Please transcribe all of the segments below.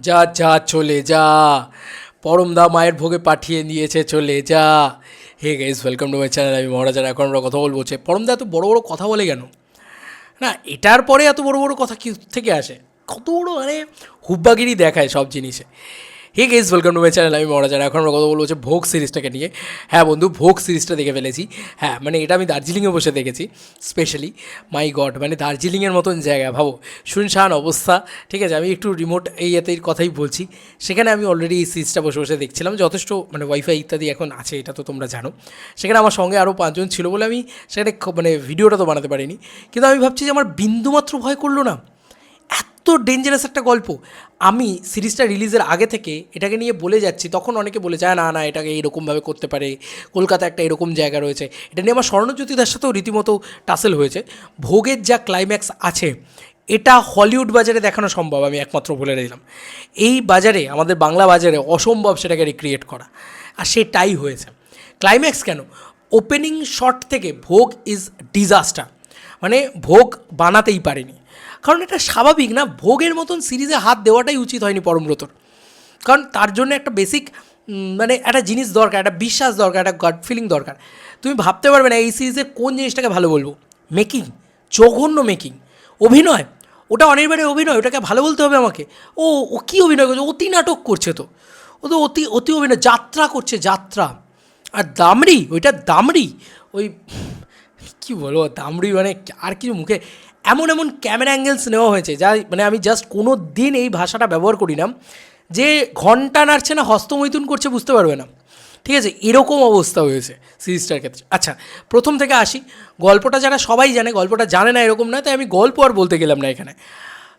যা যা, চলে যা। পরমদা মায়ের ভোগে পাঠিয়ে নিয়েছে চলে যা। Hey guys welcome to my channel আমি মহারাজার এখন আমরা কথা বলব হচ্ছে, পরমদা এত বড় বড় কথা বলে কেন? না, এটার পরে এত বড় বড় কথা কী থেকে আসে? কত বড় মানে হুব্বাগিরি দেখায় সব জিনিসে। Hey guys welcome to my channel আমি মহারাজার এখন আমরা কথা বলব হচ্ছে ভোগ সিরিজটাকে নিয়ে। হ্যাঁ বন্ধু, ভোগ সিরিজটা দেখে ফেলেছি। হ্যাঁ মানে এটা আমি দার্জিলিংয়ে বসে দেখেছি স্পেশালি মাই গড মানে দার্জিলিংয়ের মতন জায়গা, ভাবো। শুনশান অবস্থা, ঠিক আছে? আমি একটু রিমোট এই এতের কথাই বলছি। সেখানে আমি অলরেডি এই সিরিজটা বসে বসে দেখছিলাম। যথেষ্ট মানে ওয়াইফাই ইত্যাদি এখন আছে, এটা তো তোমরা জানো। সেখানে আমার সঙ্গে আরও পাঁচজন ছিল বলে আমি সেখানে মানে ভিডিওটা তো বানাতে পারিনি। কিন্তু আমি ভাবছি যে আমার বিন্দুমাত্র ভয় করল না। এত ডেঞ্জারাস একটা গল্প। আমি সিরিজটা রিলিজের আগে থেকে এটাকে নিয়ে বলে যাচ্ছি, তখন অনেকে বলে যায় না না, এটাকে এরকমভাবে করতে পারে, কলকাতা একটা এরকম জায়গা রয়েছে। এটা নিয়ে আমার স্বর্ণজ্যোতি দার সাথেও রীতিমতো টাসেল হয়েছে। ভোগের যা ক্লাইম্যাক্স আছে, এটা হলিউড বাজারে দেখানো সম্ভব, আমি একমাত্র বলে দিলাম এই বাজারে, আমাদের বাংলা বাজারে অসম্ভব সেটাকে রিক্রিয়েট করা, আর সেটাই হয়েছে। ক্লাইম্যাক্স কেন? ওপেনিং শট থেকে ভোগ ইজ ডিজাস্টার মানে ভোগ বানাতেই পারেনি। কারণ এটা স্বাভাবিক না, ভোগের মতন সিরিজে হাত দেওয়াটাই উচিত হয়নি পরমব্রতর। কারণ তার জন্য একটা বেসিক মানে একটা জিনিস দরকার, একটা বিশ্বাস দরকার, একটা গড ফিলিং দরকার। তুমি ভাবতে পারবে না এই সিরিজের কোন জিনিসটাকে ভালো বলব? মেকিং জঘন্য মেকিং অভিনয়, ওটা অনির্বাণের অভিনয়, ওটাকে ভালো বলতে হবে আমাকে। ও ও কী অভিনয় করছে? অতি নাটক করছে তো। ও তো অতি অতি অভিনয়, যাত্রা করছে, যাত্রা। আর দামড়ি, ওইটা দামড়ি, ওই, কি বলব, দামড়ি মানে আর কিছু মুখে এমন এমন ক্যামেরা অ্যাঙ্গেলস নেওয়া হয়েছে যা মানে আমি জাস্ট কোনো দিন এই ভাষাটা ব্যবহার করি না, যে ঘণ্টা নাড়ছে না, হস্তমৈথুন করছে, বুঝতে পারবে না। ঠিক আছে? এরকম অবস্থা হয়েছে সিরিজটার ক্ষেত্রে। আচ্ছা প্রথম থেকে আসি। গল্পটা যারা সবাই জানে, গল্পটা জানে না এরকম না তাই আমি গল্প আর বলতে গেলাম না এখানে।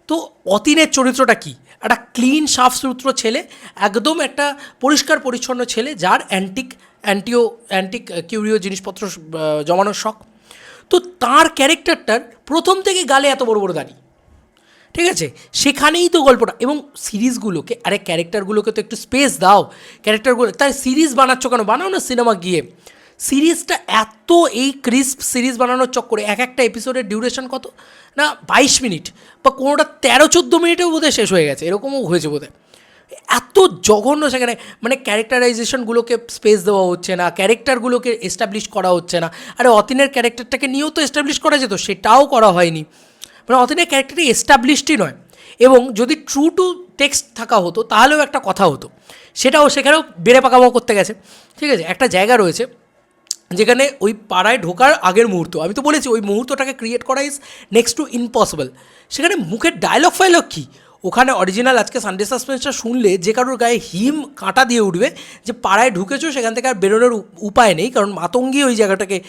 তো অতীনের চরিত্রটা কি? একটা ক্লিন সাফসুতরো ছেলে, একদম একটা পরিষ্কার, পরিচ্ছন্ন ছেলে, যার অ্যান্টিক অ্যান্টিও অ্যান্টিক কিউরিও জিনিসপত্র জমানোর শখ। তো তার ক্যারেক্টারটার প্রথম থেকে গালে এত বড় বড় দাড়ি। ঠিক আছে? সেখানেই তো গল্পটা। এবং সিরিজগুলোকে, আরে ক্যারেক্টারগুলোকে তো একটু স্পেস দাও। ক্যারেক্টারগুলো, তাই সিরিজ বানাচ্ছ কেন? বানাও না সিনেমা গিয়ে। সিরিজটা এত, এই ক্রিস্প সিরিজ বানানোর চক্করে এক একটা এপিসোডের ডিউরেশন কত? না, বাইশ মিনিট। বা কোনোটা তেরো, চোদ্দ মিনিটেও বোধহয় শেষ হয়ে গেছে। এরকমও হয়েছে বোধহয়। এত জঘন্য সেখানে মানে ক্যারেক্টারাইজেশনগুলোকে স্পেস দেওয়া হচ্ছে না ক্যারেক্টারগুলোকে এস্টাবলিশ করা হচ্ছে না। আরে অতীনের ক্যারেক্টারটাকে নিয়েও তো এস্টাবলিশ করা যেত, সেটাও করা হয়নি। মানে অতীনের ক্যারেক্টারটা এস্টাবলিশডই নয়। এবং যদি ট্রু টু টেক্সট থাকা হতো, তাহলেও একটা কথা হতো। সেটাও সেখানেও বেড়ে পাকামো করতে গেছে। ঠিক আছে? একটা জায়গা রয়েছে, যেখানে ওই পাড়ায় ঢোকার আগের মুহূর্ত। আমি তো বলেছি, ওই মুহূর্তটাকে ক্রিয়েট করা ইজ নেক্সট টু ইম্পসিবল সেখানে মুখের ডায়লগ ফাইলগ কী? ওখানে অরিজিনাল আজকে সানডে সাসপেন্সটা শুনলে যে কারোর গায়ে হিম কাঁটা দিয়ে উঠবে, যে পাড়ায় ঢুকেছো সেখান থেকে আর বেরোনোর উপায় নেই, কারণ মাতঙ্গি ওই জায়গাটাকে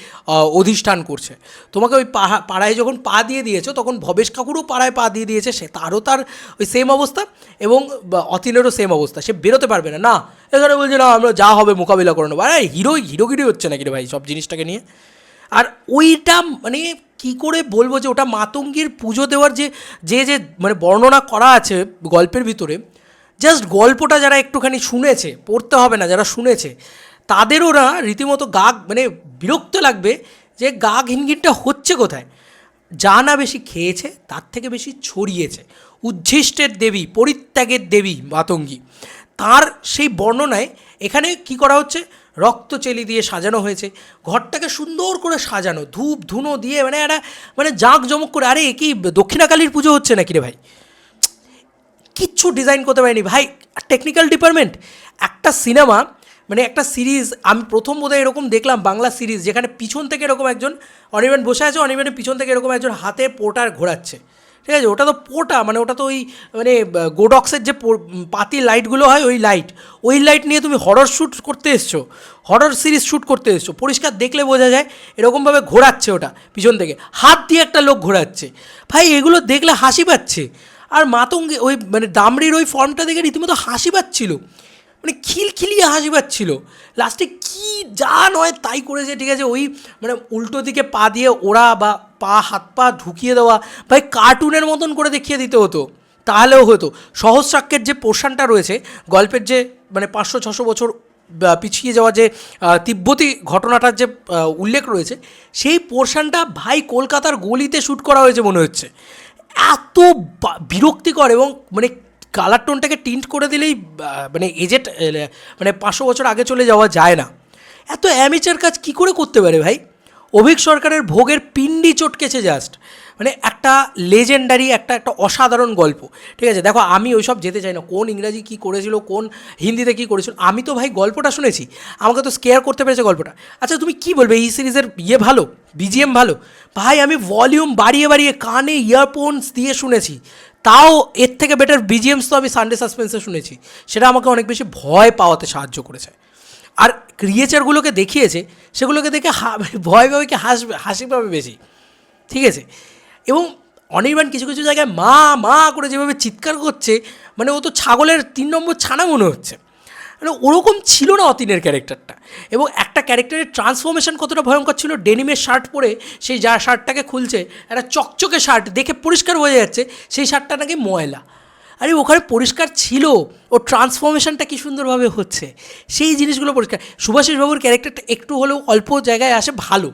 অধিষ্ঠান করছে। তোমাকে ওই পাহা- পাড়ায় যখন পা দিয়ে দিয়েছ, তখন ভবেশ কাকুরও পাড়ায় পা দিয়ে দিয়েছে, সে তারও তার ওই সেম অবস্থা এবং অতীনেরও সেম অবস্থা, সে বেরোতে পারবে না। না, এখানে বলছে, না, আমরা যা হবে মোকাবিলা করে নেব। আরে হিরো হিরোগিরি হচ্ছে নাকি রে ভাই সব জিনিসটাকে নিয়ে? আর ওইটা মানে কি করে বলব যে ওটা মাতঙ্গীর পুজো দেওয়ার যে যে যে মানে বর্ণনা করা আছে গল্পের ভিতরে জাস্ট গল্পটা যারা একটুখানি শুনেছে, পড়তে হবে না, যারা শুনেছে তাদেরও না রীতিমতো গা মানে বিরক্ত লাগবে যে গা ঘিনঘিনটা হচ্ছে কোথায়? যা না বেশি খেয়েছে, তার থেকে বেশি ছড়িয়েছে। উচ্ছিষ্টের দেবী, পরিত্যাগের দেবী মাতঙ্গী। তার সেই বর্ণনায় এখানে কি করা হচ্ছে? রক্ত চেলি দিয়ে সাজানো হয়েছে। ঘরটাকে সুন্দর করে সাজানো, ধূপ, ধুনো দিয়ে মানে একটা মানে জাঁক জমক করে। আরে কি দক্ষিণাকালীর পুজো হচ্ছে নাকি রে ভাই? কিচ্ছু ডিজাইন করতে পারিনি। ভাই টেকনিক্যাল ডিপার্টমেন্ট একটা সিনেমা মানে একটা সিরিজ আমি প্রথম বোধহয় এরকম দেখলাম বাংলা সিরিজ যেখানে পিছন থেকে এরকম একজন অনির্বাণ বসে আছে, অনির্বাণের পিছন থেকে এরকম একজন হাতে পোটার ঘোরাচ্ছে। ঠিক আছে, ওটা তো পোটা মানে ওটা তো ওই মানে গোডক্সের যে পাতি লাইটগুলো হয়, ওই লাইট। ওই লাইট নিয়ে তুমি হরর শ্যুট করতে এসছো হরর সিরিজ শ্যুট করতে এসছো, পরিষ্কার দেখলে বোঝা যায়, এরকমভাবে ঘোরাচ্ছে ওটা পিছন থেকে। হাত দিয়ে একটা লোক ঘোরাচ্ছে। ভাই, এগুলো দেখলে হাসি পাচ্ছে। আর মাতঙ্গে, ওই মানে দামড়ির ওই ফর্মটা দেখে রীতিমতো হাসি পাচ্ছিল। মানে খিলখিলিয়ে হাসি পাচ্ছিল। লাস্টে কি যা নয় তাই করেছে, ঠিক আছে, ওই মানে উল্টো দিকে পা দিয়ে ওরা বা পা, হাত পা ঢুকিয়ে দেওয়া, ভাই কার্টুনের মতন করে দেখিয়ে দিতে হতো। তাহলেও হতো। সহস্রাক্ষের যে পোর্শনটা রয়েছে, গল্পের যে মানে পাঁচশো, ছশো বছর পিছিয়ে যাওয়া যে তিব্বতী ঘটনাটার যে উল্লেখ রয়েছে, সেই পোর্শনটা ভাই কলকাতার গলিতে শ্যুট করা হয়েছে মনে হচ্ছে। এত বিরক্তিকর এবং মানে কালার টোনটাকে টিন্ট করে দিলেই মানে এজেট মানে পাঁচশো বছর আগে চলে যাওয়া যায় না। এত অ্যামেচার কাজ কি করে করতে পারে ভাই? অভিক সরকারের ভোগের পিন্ডি চটকেছে জাস্ট মানে একটা লেজেন্ডারি একটা একটা অসাধারণ গল্প। ঠিক আছে, দেখো, আমি ওইসব যেতে চাই না। কোন ইংরাজি কী করেছিল, কোন হিন্দিতে কী করেছিল, আমি তো ভাই গল্পটা শুনেছি। আমাকে তো স্কেয়ার করতে পেরেছে গল্পটা। আচ্ছা তুমি কি বলবে, এই সিরিজের ইয়ে ভালো? বিজিএম ভালো? ভাই, আমি ভলিউম বাড়িয়ে বাড়িয়ে, কানে ইয়ারফোনস দিয়ে শুনেছি। তাও এর থেকে বেটার বিজিএমস তো আমি সানডে সাসপেন্সে শুনেছি। সেটা আমাকে অনেক বেশি ভয় পাওয়াতে সাহায্য করেছে। আর ক্রিয়েচারগুলোকে দেখিয়েছে, সেগুলোকে দেখে ভয় পাবে কি হাসবে, হাসি পাবে বেশি। ঠিক আছে? এবং অনির্বাণ কিছু কিছু জায়গায় মা মা করে যেভাবে চিৎকার করছে মানে ও তো ছাগলের তিন নম্বর ছানা মনে হচ্ছে। মানে ওরকম ছিল না অতীনের ক্যারেক্টারটা। এবং একটা ক্যারেক্টারের ট্রান্সফরমেশন কতটা ভয়ঙ্কর ছিল, ডেনিমের শার্ট পরে সেই যা শার্টটাকে খুলছে, একটা চকচকে শার্ট দেখে পরিষ্কার বোঝা যাচ্ছে, সেই শার্টটা নাকি ময়লা। আরে ওখানে পরিষ্কার ছিল। ও ট্রান্সফরমেশনটা কি সুন্দরভাবে হচ্ছে। সেই জিনিসগুলো পরিষ্কার। সুভাষিস বাবুর ক্যারেক্টারটা একটু হলেও অল্প জায়গায় আসে ভালো।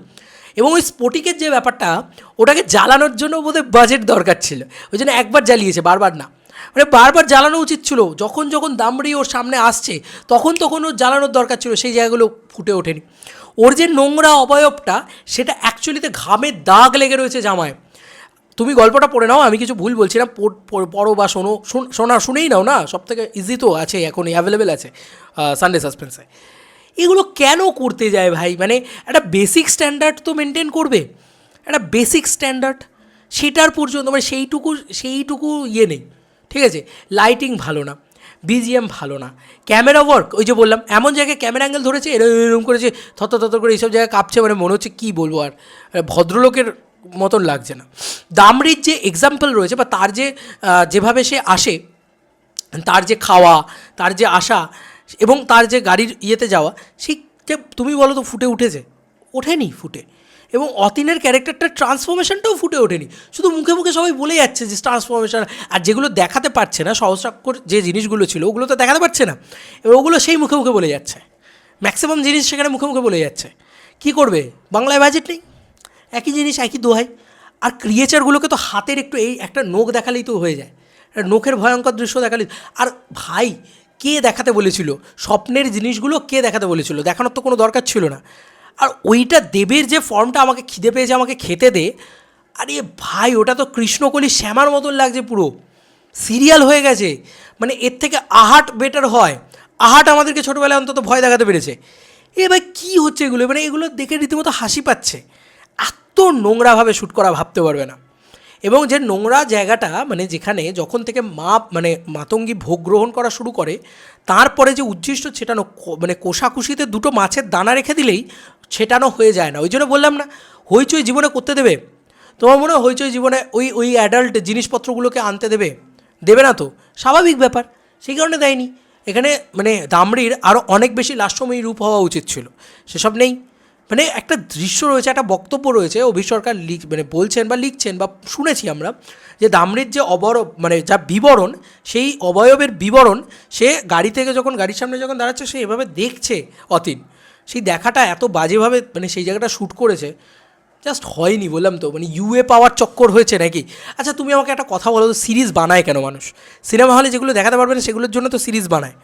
এবং ওই স্পটিকের যে ব্যাপারটা, ওটাকে জ্বালানোর জন্য বোধহয় বাজেট দরকার ছিল। ওই জন্য একবার জ্বালিয়েছে, বারবার না। মানে বারবার জ্বালানো উচিত ছিল। যখন যখন দামড়ি ওর সামনে আসছে, তখন তখন ওর জ্বালানোর দরকার ছিল। সেই জায়গাগুলো ফুটে ওঠেনি। ওর যে নোংরা অবয়বটা, সেটা অ্যাকচুয়ালিতে ঘামের দাগ লেগে রয়েছে জামায়। তুমি গল্পটা পড়ে নাও, আমি কিছু ভুল বলছি না, পড়- বা শোনো, শুন- শোনা, শুনেই নাও না সব থেকে ইজি তো আছে, এখন অ্যাভেলেবেল আছে সানডে সাসপেন্সে এগুলো কেন করতে যায় ভাই? মানে একটা বেসিক স্ট্যান্ডার্ড তো মেনটেন করবে। একটা বেসিক স্ট্যান্ডার্ড সেটার পর্যন্ত মানে সেইটুকু সেইটুকু ইয়ে নেই, ঠিক আছে? লাইটিং ভালো না বিজিএম ভালো না ক্যামেরা ওয়ার্ক ওই যে বললাম, এমন জায়গায় ক্যামেরা অ্যাঙ্গেল ধরেছে, এরম এরম করেছে থত থত করে এইসব জায়গায় কাঁপছে মানে মনে হচ্ছে কী বলব আর, ভদ্রলোকের মতন লাগছে না। দামরির যে এক্সাম্পল রয়েছে বা তার যে যেভাবে সে আসে, তার যে খাওয়া, তার যে আসা এবং তার যে গাড়ির ইয়েতে যাওয়া সেই যে তুমি বলো তো ফুটে উঠেছে? ওঠেনি ফুটে। এবং অতীনের ক্যারেক্টারটার ট্রান্সফরমেশনটাও ফুটে ওঠেনি। শুধু মুখে মুখে সবাই বলে যাচ্ছে যে ট্রান্সফরমেশন আর যেগুলো দেখাতে পারছে না সহস্রাক্ষর যে জিনিসগুলো ছিল, ওগুলো তো দেখাতে পারছে না। এবং ওগুলো সেই মুখে মুখে বলে যাচ্ছে। ম্যাক্সিমাম জিনিস সেখানে মুখে মুখে বলে যাচ্ছে। কি করবে? বাংলায় বাজেট নেই? একই জিনিস, একই দোহাই। আর ক্রিয়েচারগুলোকে তো হাতের একটু এই একটা নোখ দেখালেই তো হয়ে যায়। একটা নোখের ভয়ঙ্কর দৃশ্য দেখালেই আর ভাই, কে দেখাতে বলেছিল? স্বপ্নের জিনিসগুলো কে দেখাতে বলেছিল? দেখানোর তো কোনো দরকার ছিল না। আর ওইটা দেবের যে ফর্মটা আমাকে খিদে পেয়েছে, আমাকে খেতে দে। আরে ভাই, ওটা তো কৃষ্ণকলি শ্যামার মতন লাগছে পুরো। সিরিয়াল হয়ে গেছে। মানে এর থেকে আহাট বেটার হয়। আহাট আমাদেরকে ছোটোবেলায় অন্তত ভয় দেখাতে পেরেছে। এ ভাই, কী হচ্ছে এগুলো? মানে এগুলো দেখে রীতিমতো হাসি পাচ্ছে। এত নোংরাভাবে শ্যুট করা ভাবতে পারবে না। এবং যে নোংরা জায়গাটা মানে যেখানে যখন থেকে মা মানে মাতঙ্গী ভোগ গ্রহণ করা শুরু করে, তারপরে যে উচ্ছিষ্ট ছেটানো মানে কোষাকুষিতে দুটো মাছের দানা রেখে দিলেই ছেটানো হয়ে যায় না। ওই জন্য বললাম না, হইচই জীবনে করতে দেবে। তোমার মনে হয় হইচই জীবনে ওই ওই অ্যাডাল্ট জিনিসপত্রগুলোকে আনতে দেবে? দেবে না তো? স্বাভাবিক ব্যাপার, সেই কারণে দেয়নি। এখানে মানে দামড়ির আরও অনেক বেশি লাস্যময়ী রূপ হওয়া উচিত ছিল। সেসব নেই। মানে একটা দৃশ্য রয়েছে, একটা বক্তব্য রয়েছে অভি সরকার লিখ মানে বলছেন বা লিখছেন বা শুনেছি আমরা, যে দামড়ির যে অবর মানে যা বিবরণ, সেই অবয়বের বিবরণ, সে গাড়ি থেকে যখন, গাড়ির সামনে যখন দাঁড়াচ্ছে, সে এভাবে দেখছে অতীন। সেই দেখাটা এত বাজেভাবে মানে সেই জায়গাটা শ্যুট করেছে, জাস্ট হয়নি বললাম তো মানে ইউএ পাওয়ার চক্কর হয়েছে নাকি? আচ্ছা তুমি আমাকে একটা কথা বলো তো সিরিজ বানায় কেন মানুষ? সিনেমা হলে যেগুলো দেখাতে পারবে না, সেগুলোর জন্য তো সিরিজ বানায়।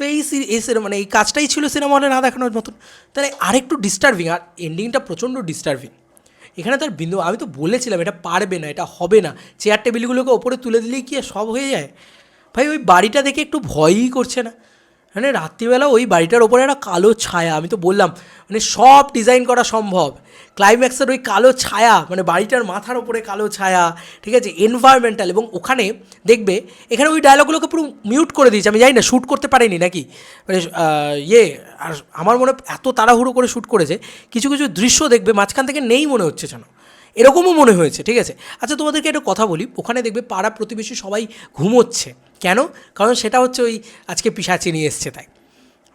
তো এই এই সিনেমা মানে এই কাজটাই ছিল সিনেমা হলে না দেখানোর মতন। তাহলে আরেকটু ডিস্টার্বিং আর এন্ডিংটা প্রচণ্ড ডিস্টার্বিং এখানে তার বিন্দু, আমি তো বলেছিলাম, এটা পারবে না, এটা হবে না। চেয়ার টেবিলগুলোকে ওপরে তুলে দিলেই কি সব হয়ে যায়? ভাই, ওই বাড়িটা দেখে একটু ভয়ই করছে না। মানে রাত্রিবেলা ওই বাড়িটার ওপরে একটা কালো ছায়া, আমি তো বললাম মানে সব ডিজাইন করা সম্ভব। ক্লাইম্যাক্সের ওই কালো ছায়া মানে বাড়িটার মাথার ওপরে কালো ছায়া, ঠিক আছে? এনভায়রনমেন্টাল এবং ওখানে দেখবে, এখানে ওই ডায়লগগুলোকে পুরো মিউট করে দিয়েছে। আমি জানি না শ্যুট করতে পারিনি নাকি? মানে ইয়ে আর আমার মনে এত তাড়াহুড়ো করে শ্যুট করেছে, কিছু কিছু দৃশ্য দেখবে, মাঝখান থেকে নেই মনে হচ্ছে যেন। এরকমও মনে হয়েছে, ঠিক আছে? আচ্ছা তোমাদেরকে একটা কথা বলি, ওখানে দেখবে পাড়া প্রতিবেশী সবাই ঘুমোচ্ছে। কেন? কারণ সেটা হচ্ছে ওই আজকে পিসাচি নিয়ে এসছে তাই।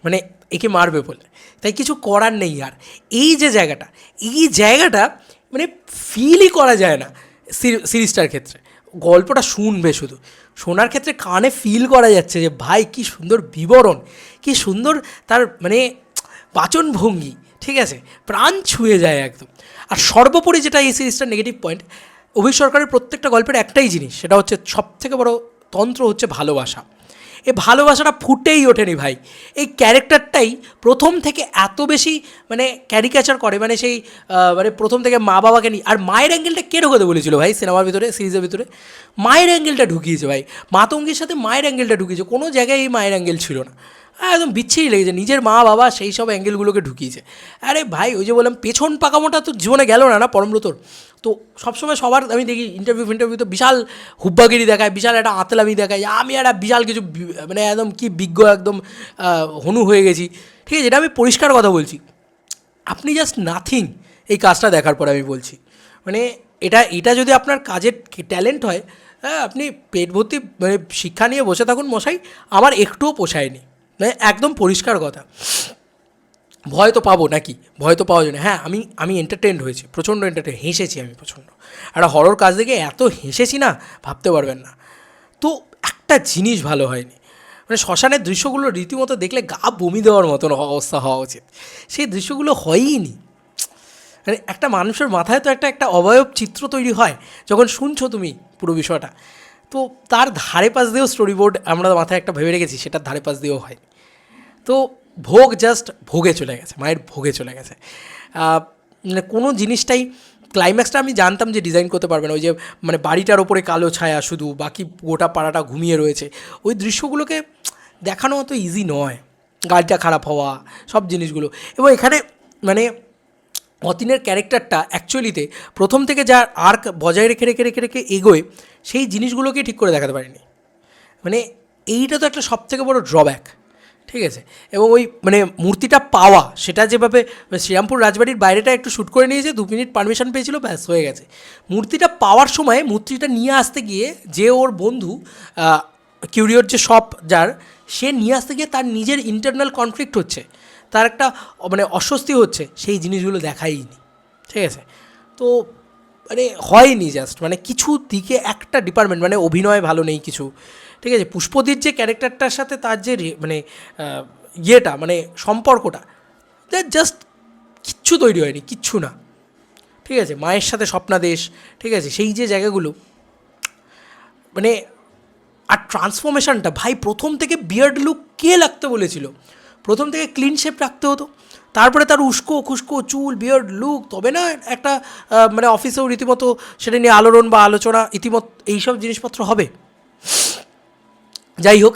মানে একে মারবে বলে। তাই কিছু করার নেই আর। এই যে জায়গাটা, এই জায়গাটা মানে ফিলই করা যায় না সিরি- সিরিজটার ক্ষেত্রে। গল্পটা শুনবে শুধু। শোনার ক্ষেত্রে কানে ফিল করা যাচ্ছে যে, ভাই, কি সুন্দর বিবরণ, কি সুন্দর তার মানে বাচনভঙ্গি। ঠিক আছে? প্রাণ ছুঁয়ে যায় একদম। আর সর্বোপরি যেটা এই সিরিজটার নেগেটিভ পয়েন্ট অভিক সরকারের প্রত্যেকটা গল্পের একটাই জিনিস, সেটা হচ্ছে সব থেকে বড় তন্ত্র হচ্ছে ভালোবাসা। এই ভালোবাসাটা ফুটেই ওঠেনি ভাই। এই ক্যারেক্টারটাই প্রথম থেকে এত বেশি মানে ক্যারিকেচার করে মানে সেই মানে প্রথম থেকে মা বাবাকে নিয়ে। আর মায়ের অ্যাঙ্গেলটা কে ঢোকাতে বলেছিল ভাই সিনেমার ভিতরে, সিরিজের ভিতরে? মায়ের অ্যাঙ্গেলটা ঢুকিয়েছে ভাই। মাতঙ্গির সাথে মায়ের অ্যাঙ্গেলটা ঢুকিয়েছে। কোনো জায়গায় এই মায়ের অ্যাঙ্গেল ছিল না। একদম বিচ্ছিরি লেগেছে। নিজের মা বাবা সেই সব অ্যাঙ্গেলগুলোকে ঢুকিয়েছে। আরে ভাই, ওই যে বললাম, পেছন পাকামোটা তো জীবনে গেল না না, পরমব্রতর? তো সবসময় সবার, আমি দেখি ইন্টারভিউ ইন্টারভিউ তো বিশাল হুব্বাগিরি দেখায়, বিশাল একটা আতলামি দেখায় আমি একটা বিশাল কিছু মানে একদম কি বিজ্ঞ একদম হনু হয়ে গেছি। ঠিক আছে এটা আমি পরিষ্কার কথা বলছি। আপনি জাস্ট নাথিং এই কাজটা দেখার পর আমি বলছি। মানে এটা এটা যদি আপনার কাজের ট্যালেন্ট হয় হ্যাঁ আপনি পেট ভর্তি মানে শিক্ষা নিয়ে বসে থাকুন মশাই আমার একটুও পোষায়নি। একদম পরিষ্কার কথা। ভয় তো পাবো নাকি? ভয় তো পাওয়া যায় হ্যাঁ আমি আমি এন্টারটেন্ড হয়েছি। প্রচণ্ড এন্টারটেন হেসেছি আমি প্রচণ্ড। একটা হরর কাজ দেখে এত হেসেছি না, ভাবতে পারবেন না। তো একটা জিনিস ভালো হয়নি। মানে শ্মশানের দৃশ্যগুলো রীতিমতো দেখলে গা বমি দেওয়ার মতন অবস্থা হওয়া উচিত। সেই দৃশ্যগুলো হয়ই নি মানে একটা মানুষের মাথায় তো একটা একটা অবয়ব চিত্র তৈরি হয়। যখন শুনছো তুমি পুরো বিষয়টা তো তার ধারে পাশ দিয়েও স্টোরি বোর্ড আমরা মাথায় একটা ভেবে রেখেছি সেটার ধারে পাশ দিয়েও হয়। তো ভোগ জাস্ট ভোগে চলে গেছে, মায়ের ভোগে চলে গেছে। মানে কোনো জিনিসটাই ক্লাইম্যাক্সটা আমি জানতাম যে ডিজাইন করতে পারবে না, ওই যে মানে বাড়িটার ওপরে কালো ছায়া শুধু, বাকি গোটা পাড়াটা ঘুমিয়ে রয়েছে। ওই দৃশ্যগুলোকে দেখানো অত ইজি নয়। গাড়িটা খারাপ হওয়া, সব জিনিসগুলো। এবং এখানে মানে অতীনের ক্যারেক্টারটা অ্যাকচুয়ালিতে প্রথম থেকে যা আর্ক বজায় রেখে রেখে রেখে রেখে এগোয় সেই জিনিসগুলোকে ঠিক করে দেখাতে পারেনি। মানে এইটা তো একটা সব থেকে বড় ড্রব্যাক ঠিক আছে? এবং ওই মানে মূর্তিটা পাওয়া, সেটা যেভাবে শ্রীরামপুর রাজবাড়ির বাইরেটা একটু শ্যুট করে নিয়েছে, দু মিনিট পারমিশন পেয়েছিল, ব্যাস, হয়ে গেছে। মূর্তিটা পাওয়ার সময় মূর্তিটা নিয়ে আসতে গিয়ে যে ওর বন্ধু কিউরিওর যে শপ যার, সে নিয়ে আসতে গিয়ে তার নিজের ইন্টারনাল কনফ্লিক্ট হচ্ছে। তার একটা মানে অস্বস্তি হচ্ছে, সেই জিনিসগুলো দেখাইনি, ঠিক আছে? তো মানে হয়নি জাস্ট মানে কিছু দিকে একটা ডিপার্টমেন্ট মানে অভিনয় ভালো নেই কিছু। ঠিক আছে? পুষ্পদির যে ক্যারেক্টারটার সাথে তার যে মানে ইয়েটা মানে সম্পর্কটা জাস্ট কিচ্ছু তৈরি হয়নি, কিচ্ছু না। ঠিক আছে? মায়ের সাথে স্বপ্নাদেশ ঠিক আছে? সেই যে জায়গাগুলো মানে আর ট্রান্সফরমেশনটা ভাই প্রথম থেকে বিয়ার্ড লুক কে লাগতে বলেছিল? প্রথম থেকে ক্লিন শেপ রাখতে হতো। তারপরে তার উস্কো খুস্কো, চুল বিয়ার্ড লুক তবে না, একটা মানে অফিসেও রীতিমতো সেটা নিয়ে আলোড়ন বা আলোচনা ইতিমত এইসব জিনিসপত্র হবে। যাই হোক,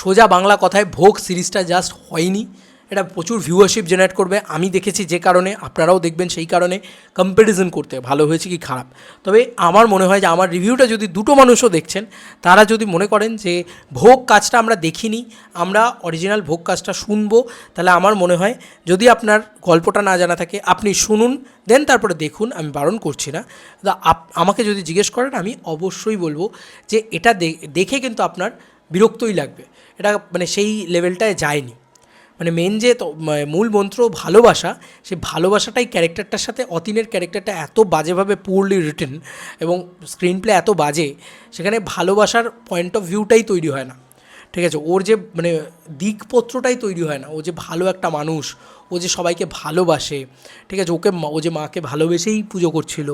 সোজা বাংলা কথায় ভোগ সিরিজটা জাস্ট হয়নি। এটা প্রচুর ভিউয়ারশিপ জেনারেট করবে। আমি দেখেছি যে কারণে, আপনারাও দেখবেন সেই কারণে কম্প্যারিজন করতে। ভালো হয়েছে কি খারাপ? তবে আমার মনে হয় যে, আমার রিভিউটা যদি দুটো মানুষও দেখছেন, তারা যদি মনে করেন যে, ভোগ কাজটা আমরা দেখিনি, আমরা অরিজিনাল ভোগ কাজটা শুনব, তাহলে আমার মনে হয় যদি আপনার গল্পটা না জানা থাকে, আপনি শুনুন, দেন তারপরে দেখুন, আমি বারণ করছি না। আমাকে যদি জিজ্ঞেস করেন, আমি অবশ্যই বলব যে, এটা দেখে কিন্তু আপনার বিরক্তই লাগবে। এটা মানে সেই লেভেলটায় যায়নি। মানে মেন যে মূল মন্ত্র ভালোবাসা, সেই ভালোবাসাটাই ক্যারেক্টারটার সাথে, অতীনের ক্যারেক্টারটা এত বাজেভাবে পুরলি রিটেন এবং স্ক্রিন প্লে এত বাজে, সেখানে ভালোবাসার পয়েন্ট অফ ভিউটাই তৈরি হয় না। ঠিক আছে? ওর যে মানে দিকপত্রটাই তৈরি হয় না। ও যে ভালো একটা মানুষ, ও যে সবাইকে ভালোবাসে, ঠিক আছে? ওকে ও যে মাকে ভালোবেসেই পুজো করছিল,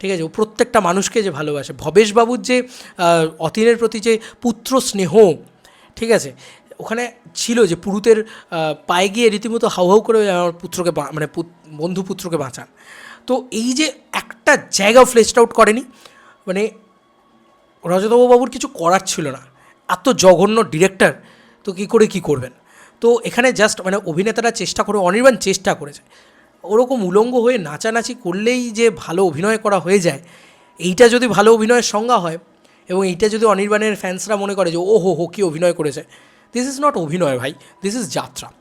ঠিক আছে? ও প্রত্যেকটা মানুষকে যে ভালোবাসে। ভবেশবাবুর যে অতীনের প্রতি যে পুত্র স্নেহ ঠিক আছে? ওখানে ছিল যে পুরুতের পায়ে গিয়ে রীতিমতো হাউ হাউ করে আমার পুত্রকে মানে বন্ধু পুত্রকে বাঁচান। তো এই যে একটা জায়গা ফ্লেস্ট আউট করেনি মানে রজতবাবু বাবুর কিছু করার ছিল না। এত জঘন্য ডিরেক্টর তো কী করে কী করবেন? তো এখানে জাস্ট মানে অভিনেতারা চেষ্টা করে, অনির্বাণ চেষ্টা করেছে। ওরকম উলঙ্গ হয়ে নাচানাচি করলেই যে ভালো অভিনয় করা হয়ে যায়, এইটা যদি ভালো অভিনয়ের সংজ্ঞা হয় এবং এইটা যদি অনির্বাণের ফ্যান্সরা মনে করে যে ও হো হো, কী অভিনয় করেছে। দিস ইজ নট অভিনয় ভাই দিস ইজ যাত্রা।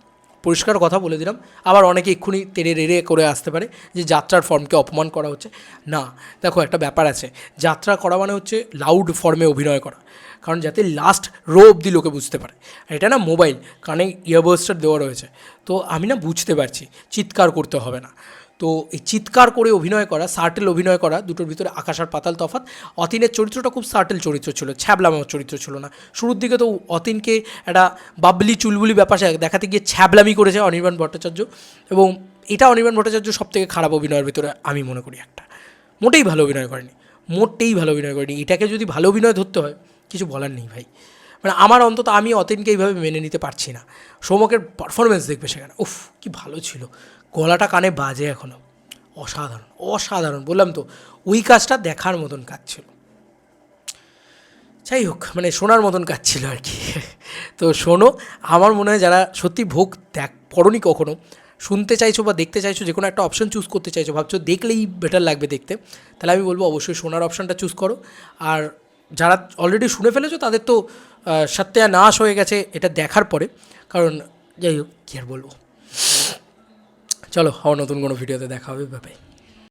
পরিষ্কার কথা বলে দিলাম। আবার অনেকে এক্ষুনি তেরে রেড়ে করে আসতে পারে যে যাত্রার ফর্মকে অপমান করা হচ্ছে। না, দেখো একটা ব্যাপার আছে। যাত্রা করা মানে হচ্ছে লাউড ফর্মে অভিনয় করা। কারণ যাতে লাস্ট রো অবধি লোকে বুঝতে পারে। এটা না মোবাইল কানে ইয়ারবাডসটার দেওয়া রয়েছে। তো আমি না বুঝতে পারছি, চিৎকার করতে হবে না। তো এই চিৎকার করে অভিনয় করা, সার্টেল অভিনয় করা, দুটোর ভিতরে আকাশ আর পাতাল তফাৎ। অতীনের চরিত্রটা খুব সার্টেল চরিত্র ছিল ছ্যাবলামো চরিত্র ছিল না। শুরুর দিকে তো অতীনকে একটা বাবলি চুলবুলি ব্যাপার দেখাতে গিয়ে ছ্যাবলামি করেছে অনির্বাণ ভট্টাচার্য এবং এটা অনির্বাণ ভট্টাচার্য সব থেকে খারাপ অভিনয়ের ভিতরে আমি মনে করি একটা। মোটেই ভালো অভিনয় করেনি, মোটেই ভালো অভিনয় করেনি। এটাকে যদি ভালো অভিনয় ধরতে হয়, কিছু বলার নেই ভাই। মানে আমার অন্তত আমি অতীনকে এইভাবে মেনে নিতে পারছি না। সৌমকের পারফরমেন্স দেখবে সেখানে। উফ, কি ভালো ছিল। গলাটা কানে বাজে এখনও অসাধারণ অসাধারণ, বললাম তো, ওই কাজটা দেখার মতন কাজ ছিল। যাই হোক মানে শোনার মতন কাজ ছিল আর কি। তো শোনো, আমার মনে হয় যারা সত্যি ভোগ দেখ, পড়নি কখনো, শুনতে চাইছো বা দেখতে চাইছো যে কোনো একটা অপশন চুজ করতে চাইছো, ভাবছ দেখলেই বেটার লাগবে দেখতে, তাহলে আমি বলব অবশ্যই শোনার অপশানটা চুজ করো। আর যারা অলরেডি শুনে ফেলেছো, তাদের তো সত্যা নাশ হয়ে গেছে, এটা দেখার পরে। কারণ, যাই হোক, কী আর বলব। চলো আবার নতুন কোনো ভিডিওতে দেখা হবে ব্যাপারে